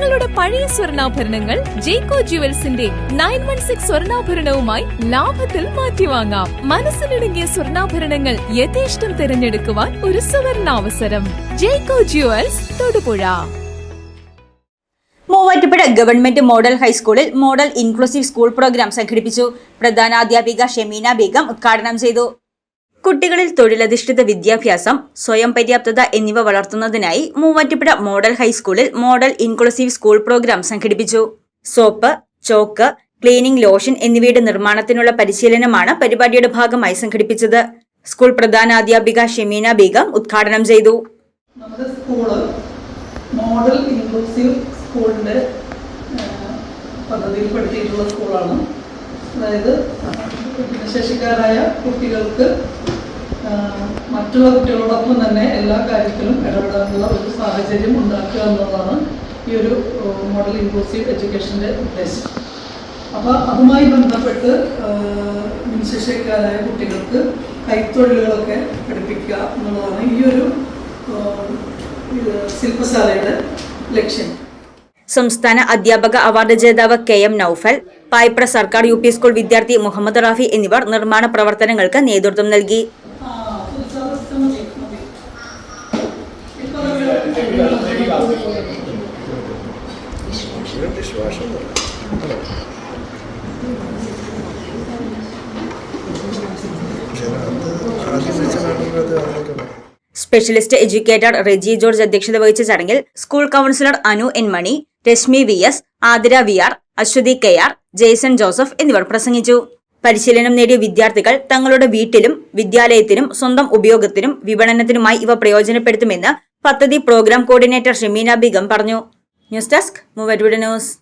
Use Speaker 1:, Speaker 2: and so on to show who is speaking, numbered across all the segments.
Speaker 1: നിങ്ങളുടെ പഴയ സ്വർണാഭരണങ്ങൾ ജേക്കോ ജുവൽസിന്റെ നയൻ വൺ സിക്സ് സ്വർണാഭരണവുമായി ലാഭത്തിൽ മാറ്റിവാങ്ങാം. മനസ്സിലിടുങ്ങിയ സ്വർണാഭരണങ്ങൾ യഥേഷ്ടം തിരഞ്ഞെടുക്കുവാൻ ഒരു സുവർണാവസരം. Jecko jewels Thodupuzha.
Speaker 2: Muvattupuzha government model ഹൈസ്കൂളിൽ മോഡൽ ഇൻക്ലൂസീവ് സ്കൂൾ പ്രോഗ്രാം സംഘടിപ്പിച്ചു. പ്രധാനാധ്യാപിക ഷെമീന ബീഗം ഉദ്ഘാടനം ചെയ്തു. കുട്ടികളിൽ തൊഴിലധിഷ്ഠിത വിദ്യാഭ്യാസം സ്വയം പര്യാപ്തത എന്നിവ വളർത്തുന്നതിനായി മൂവാറ്റുപുഴ മോഡൽ ഹൈസ്കൂളിൽ മോഡൽ ഇൻക്ലൂസീവ് സ്കൂൾ പ്രോഗ്രാം സംഘടിപ്പിച്ചു. സോപ്പ് ചോക്ക് ക്ലീനിംഗ് ലോഷൻ എന്നിവയുടെ നിർമ്മാണത്തിനുള്ള പരിശീലനമാണ് പരിപാടിയുടെ ഭാഗമായി സംഘടിപ്പിച്ചത്. സ്കൂൾ പ്രധാനാധ്യാപിക ഷെമീന ബീഗം ഉദ്ഘാടനം ചെയ്തു.
Speaker 3: നമ്മുടെ സ്കൂൾ മോഡൽ ഇൻക്ലൂസീവ് സ്കൂളിന്റെ പദ്ധതിയിൽപ്പെടുത്തിയിട്ടുള്ള സ്കൂളാണ്. അതായത് ഭിന്നശേഷിക്കാരായ കുട്ടികൾക്ക് മറ്റുള്ള കുട്ടികളോടൊപ്പം തന്നെ എല്ലാ കാര്യത്തിലും ഇടപെടാനുള്ള ഒരു സാഹചര്യം ഉണ്ടാക്കുക എന്നുള്ളതാണ് ഈ ഒരു മോഡൽ ഇൻക്ലൂസീവ് എഡ്യൂക്കേഷന്റെ ഉദ്ദേശം. അപ്പോൾ അതുമായി ബന്ധപ്പെട്ട് ഭിന്നശേഷിക്കാരായ കുട്ടികൾക്ക് കൈത്തൊഴിലുകളൊക്കെ പഠിപ്പിക്കുക എന്നുള്ളതാണ് ഈ ഒരു ശില്പശാലയുടെ ലക്ഷ്യം.
Speaker 2: സംസ്ഥാന അധ്യാപക അവാർഡ് ജേതാവ് കെ എം നൌഫൽ പായ്പ്ര സർക്കാർ യു സ്കൂൾ വിദ്യാർത്ഥി മുഹമ്മദ് റാഫി എന്നിവർ നിർമ്മാണ പ്രവർത്തനങ്ങൾക്ക് നേതൃത്വം നൽകി. സ്പെഷ്യലിസ്റ്റ് എഡ്യൂക്കേറ്റർ റെജി ജോർജ് അധ്യക്ഷത വഹിച്ച ചടങ്ങിൽ school counsellor Anu N Mani Reshmi V S Athira V R Aswathy K R Jaison Joseph എന്നിവർ പ്രസംഗിച്ചു. പരിശീലനം നേടിയ വിദ്യാർത്ഥികൾ തങ്ങളുടെ വീട്ടിലും വിദ്യാലയത്തിനും സ്വന്തം ഉപയോഗത്തിനും വിപണനത്തിനുമായി ഇവ പ്രയോജനപ്പെടുത്തുമെന്ന് പദ്ധതി പ്രോഗ്രാം കോർഡിനേറ്റർ ഷെമീന ബിഗം പറഞ്ഞു. ന്യൂസ് ഡെസ്ക് മൂവരുടെ ന്യൂസ്.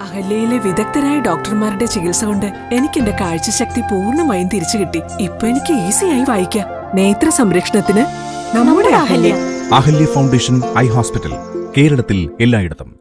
Speaker 4: അഹല്യയിലെ വിദഗ്ധരായ ഡോക്ടർമാരുടെ ചികിത്സ കൊണ്ട് എനിക്ക് എന്റെ കാഴ്ചശക്തി പൂർണമായും തിരിച്ചു കിട്ടി. ഇപ്പൊ എനിക്ക് ഈസിയായി വായിക്കാം. നേത്ര സംരക്ഷണത്തിന് നമ്മുടെ Ahalya.
Speaker 5: Ahalya foundation eye hospital കേരളത്തിൽ എല്ലായിടത്തും.